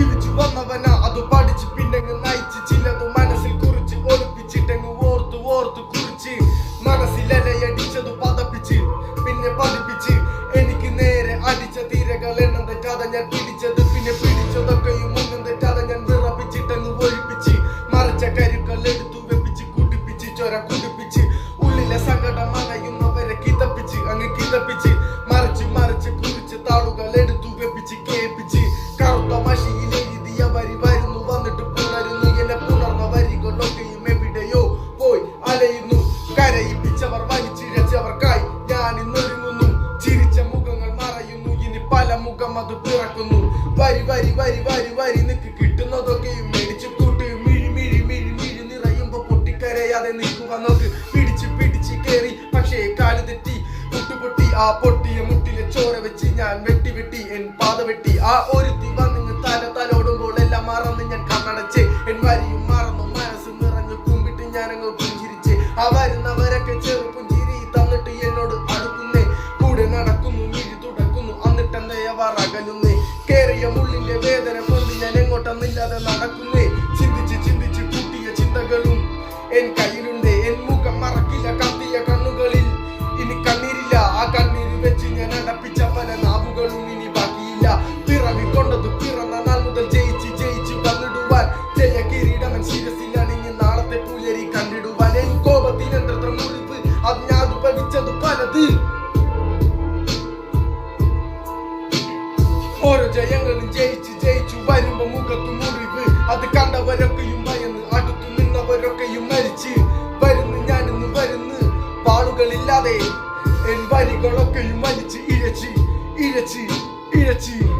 ജീവിച്ചു വന്നവന. അത് പഠിച്ച് പിന്നെങ്ങ് നയിച്ച് ചിലത് മനസ്സിൽ കുറിച്ച് ഒളിപ്പിച്ചിട്ടെങ്ങ് ഓർത്തു ഓർത്തു കുറിച്ച്. മനസ്സിലടിച്ചത് പതപ്പിച്ച് പിന്നെ പതിപ്പിച്ച്. എനിക്ക് നേരെ അടിച്ച തീരകൾ എന്നത് കഥ ഞാൻ പിടിച്ചത് പിന്നെ പിടിച്ചതൊക്കെയും മുഖം അത് പിറക്കുന്നു. വരി വരി വരി വരി വരി നിനക്ക് കിട്ടുന്നതൊക്കെയും മേടിച്ചു കൂട്ട്. മിഴി മിഴി മിഴി മിഴി നിറയുമ്പോ പൊട്ടിക്കരയാതെ നിൽക്കുക നോക്ക്. പിടിച്ച് പിടിച്ച് കയറി പക്ഷേ കാൽ തെറ്റി. മുട്ടുപൊട്ടി ആ പൊട്ടിയ മുട്ടിലെ ചോര വെച്ച് ഞാൻ വെട്ടി വെട്ടി എൻ പാത വെട്ടി. ആ ഒരുത്തി വന്നിങ്ങ് തല തലോടുമ്പോൾ എല്ലാം മറന്ന് ഞാൻ കണ്ണടച്ച് എൻ വരിയും മറന്നു മുള്ളിന്റെ വേദന കൊണ്ട് ഞാൻ എങ്ങോട്ടെന്നില്ലാതെ നടക്കുന്നേ. ചിന്തിച്ച് ചിന്തിച്ച് കൂട്ടിയ ചിന്തകളും എൻ കയ്യിലുണ്ട്. എൻ മുഖം മറക്കില്ല കത്തിയ കണ്ണുകളിൽ. ഇനി കണ്ണീരില്ല ഓരോ ജയങ്ങളും ജയിച്ച് ജയിച്ചു വരുമ്പോ മുഖത്തു മുറിവ്. അത് കണ്ടവരൊക്കെയും മയന്ന് അടുത്തു നിന്നവരൊക്കെയും മരിച്ച്. വരുന്നു ഞാനിന്ന് വരുന്നു. പാളുകളില്ലാതെ എൻ വരികളൊക്കെയും വലിച്ച് ഇഴച്ച് ഇഴച്ച് ഇഴച്ച്.